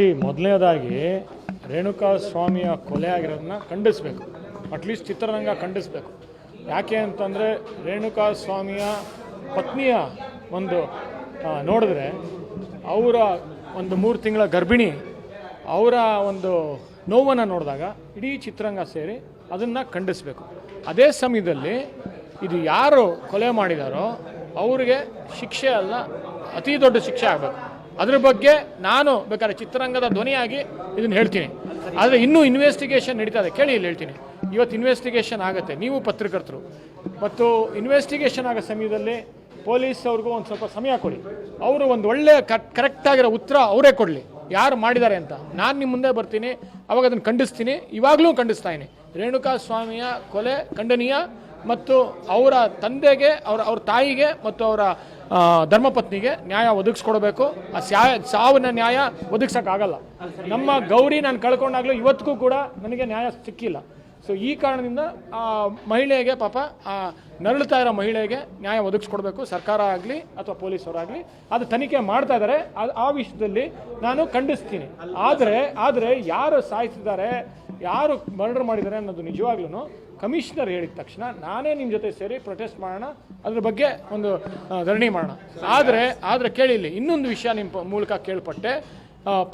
C ಮೊದಲನೇದಾಗಿ ರೇಣುಕಾ ಸ್ವಾಮಿಯ ಕೊಲೆ ಆಗಿರೋದನ್ನ ಖಂಡಿಸ್ಬೇಕು. ಅಟ್ಲೀಸ್ಟ್ ಚಿತ್ರರಂಗ ಖಂಡಿಸ್ಬೇಕು. ಯಾಕೆ ಅಂತಂದರೆ ರೇಣುಕಾ ಸ್ವಾಮಿಯ ಪತ್ನಿಯ ಒಂದು ನೋಡಿದ್ರೆ ಅವರ ಒಂದು ಮೂರು ತಿಂಗಳ ಗರ್ಭಿಣಿ, ಅವರ ಒಂದು ನೋವನ್ನು ನೋಡಿದಾಗ ಇಡೀ ಚಿತ್ರರಂಗ ಸೇರಿ ಅದನ್ನು ಖಂಡಿಸಬೇಕು. ಅದೇ ಸಮಯದಲ್ಲಿ ಇದು ಯಾರು ಕೊಲೆ ಮಾಡಿದಾರೋ ಅವರಿಗೆ ಶಿಕ್ಷೆ ಅಲ್ಲ, ಅತಿ ದೊಡ್ಡ ಶಿಕ್ಷೆ ಆಗಬೇಕು. ಅದ್ರ ಬಗ್ಗೆ ನಾನು ಬೇಕಾದ್ರೆ ಚಿತ್ರರಂಗದ ಧ್ವನಿಯಾಗಿ ಇದನ್ನು ಹೇಳ್ತೀನಿ. ಆದರೆ ಇನ್ನೂ ಇನ್ವೆಸ್ಟಿಗೇಷನ್ ನಡೀತಾ ಇದೆ. ಕೇಳಿ ಇಲ್ಲಿ ಹೇಳ್ತೀನಿ. ಇವತ್ತು ಇನ್ವೆಸ್ಟಿಗೇಷನ್ ಆಗುತ್ತೆ. ನೀವು ಪತ್ರಕರ್ತರು. ಮತ್ತು ಇನ್ವೆಸ್ಟಿಗೇಷನ್ ಆಗೋ ಸಮಯದಲ್ಲಿ ಪೊಲೀಸ್ ಅವ್ರಿಗೂ ಒಂದು ಸ್ವಲ್ಪ ಸಮಯ ಕೊಡಿ. ಅವರು ಒಂದು ಒಳ್ಳೆಯ ಕರೆಕ್ಟ್ ಕರೆಕ್ಟಾಗಿರೋ ಉತ್ತರ ಅವರೇ ಕೊಡಲಿ. ಯಾರು ಮಾಡಿದ್ದಾರೆ ಅಂತ. ನಾನು ನಿಮ್ಮ ಮುಂದೆ ಬರ್ತೀನಿ. ಅವಾಗ ಅದನ್ನು ಖಂಡಿಸ್ತೀನಿ. ಇವಾಗಲೂ ಖಂಡಿಸ್ತಾ ಇದ್ದೀನಿ. ರೇಣುಕಾ ಸ್ವಾಮಿಯ ಕೊಲೆ ಖಂಡನೀಯ. ಮತ್ತು ಅವರ ತಂದೆಗೆ, ಅವರ, ಅವ್ರ ತಾಯಿಗೆ ಮತ್ತು ಅವರ ಧರ್ಮಪತ್ನಿಗೆ ನ್ಯಾಯ ಒದಗಿಸ್ಕೊಡ್ಬೇಕು. ಆ ಸ್ಯಾ ಸಾವಿನ ನ್ಯಾಯ ಒದಗಿಸೋಕ್ಕಾಗಲ್ಲ. ನಮ್ಮ ಗೌರಿ ನಾನು ಕಳ್ಕೊಂಡಾಗಲೂ ಇವತ್ತಿಗೂ ಕೂಡ ನನಗೆ ನ್ಯಾಯ ಸಿಕ್ಕಿಲ್ಲ. ಸೊ ಈ ಕಾರಣದಿಂದ, ಆ, ಮಹಿಳೆಗೆ ಪಾಪ, ಆ ನರಳುತ್ತಾ ಇರೋ ಮಹಿಳೆಗೆ ನ್ಯಾಯ ಒದಗಿಸ್ಕೊಡ್ಬೇಕು. ಸರ್ಕಾರ ಆಗಲಿ ಅಥವಾ ಪೊಲೀಸರಾಗಲಿ ಅದು ತನಿಖೆ ಮಾಡ್ತಾ ಇದ್ದಾರೆ ಆ ವಿಷಯದಲ್ಲಿ ನಾನು ಖಂಡಿಸ್ತೀನಿ. ಆದರೆ ಆದರೆ ಯಾರು ಸಾಯಿಸಿದ್ದಾರೆ ಯಾರು ಮರ್ಡರ್ ಮಾಡಿದ್ದಾರೆ ಅನ್ನೋದು ನಿಜವಾಗ್ಲೂ ಕಮಿಷನರ್ ಹೇಳಿದ ತಕ್ಷಣ ನಾನೇ ನಿಮ್ಮ ಜೊತೆ ಸೇರಿ ಪ್ರೊಟೆಸ್ಟ್ ಮಾಡೋಣ, ಅದ್ರ ಬಗ್ಗೆ ಒಂದು ಧರಣಿ ಮಾಡೋಣ. ಆದರೆ ಆದರೆ ಕೇಳಿಲ್ಲಿ ಇನ್ನೊಂದು ವಿಷಯ ನಿಮ್ಮ ಮೂಲಕ ಕೇಳ್ಪಟ್ಟೆ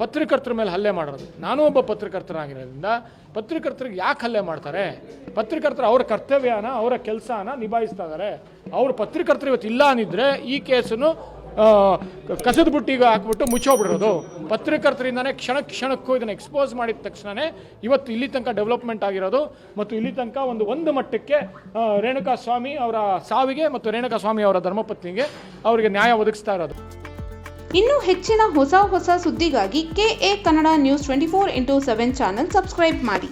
ಪತ್ರಕರ್ತರ ಮೇಲೆ ಹಲ್ಲೆ ಮಾಡೋದು. ನಾನು ಒಬ್ಬ ಪತ್ರಕರ್ತನಾಗಿರೋದ್ರಿಂದ ಪತ್ರಕರ್ತರಿಗೆ ಯಾಕೆ ಹಲ್ಲೆ ಮಾಡ್ತಾರೆ? ಪತ್ರಕರ್ತರು ಅವ್ರ ಕರ್ತವ್ಯನ, ಅವರ ಕೆಲಸನ ನಿಭಾಯಿಸ್ತಾ ಇದ್ದಾರೆ ಅವ್ರ ಪತ್ರಕರ್ತರು ಇವತ್ತು ಇಲ್ಲ ಅಂದಿದ್ರೆ ಈ ಕೇಸನ್ನು ಕಸದ ಬುಟ್ಟಿಗೆ ಹಾಕ್ಬಿಟ್ಟು ಮುಚ್ಚೋಗ್ಬಿಡೋದು. ಪತ್ರಕರ್ತರಿಂದನೇ ಕ್ಷಣ ಕ್ಷಣಕ್ಕೂ ಇದನ್ನು ಎಕ್ಸ್ಪೋಸ್ ಮಾಡಿದ ತಕ್ಷಣವೇ ಇವತ್ತು ಇಲ್ಲಿ ತನಕ ಡೆವಲಪ್ಮೆಂಟ್ ಆಗಿರೋದು. ಮತ್ತು ಇಲ್ಲಿ ತನಕ ಒಂದು ಒಂದು ಮಟ್ಟಕ್ಕೆ ರೇಣುಕಾ ಸ್ವಾಮಿ ಅವರ ಸಾವಿಗೆ ಮತ್ತು ರೇಣುಕಾ ಸ್ವಾಮಿ ಅವರ ಧರ್ಮಪತ್ನಿಗೆ ಅವರಿಗೆ ನ್ಯಾಯ ಒದಗಿಸ್ತಾ ಇರೋದು. ಇನ್ನು ಹೆಚ್ಚಿನ ಹೊಸ ಹೊಸ ಸುದ್ದಿಗಾಗಿ K A Kannada news twenty four into seven channel subscribe ಮಾಡಿ.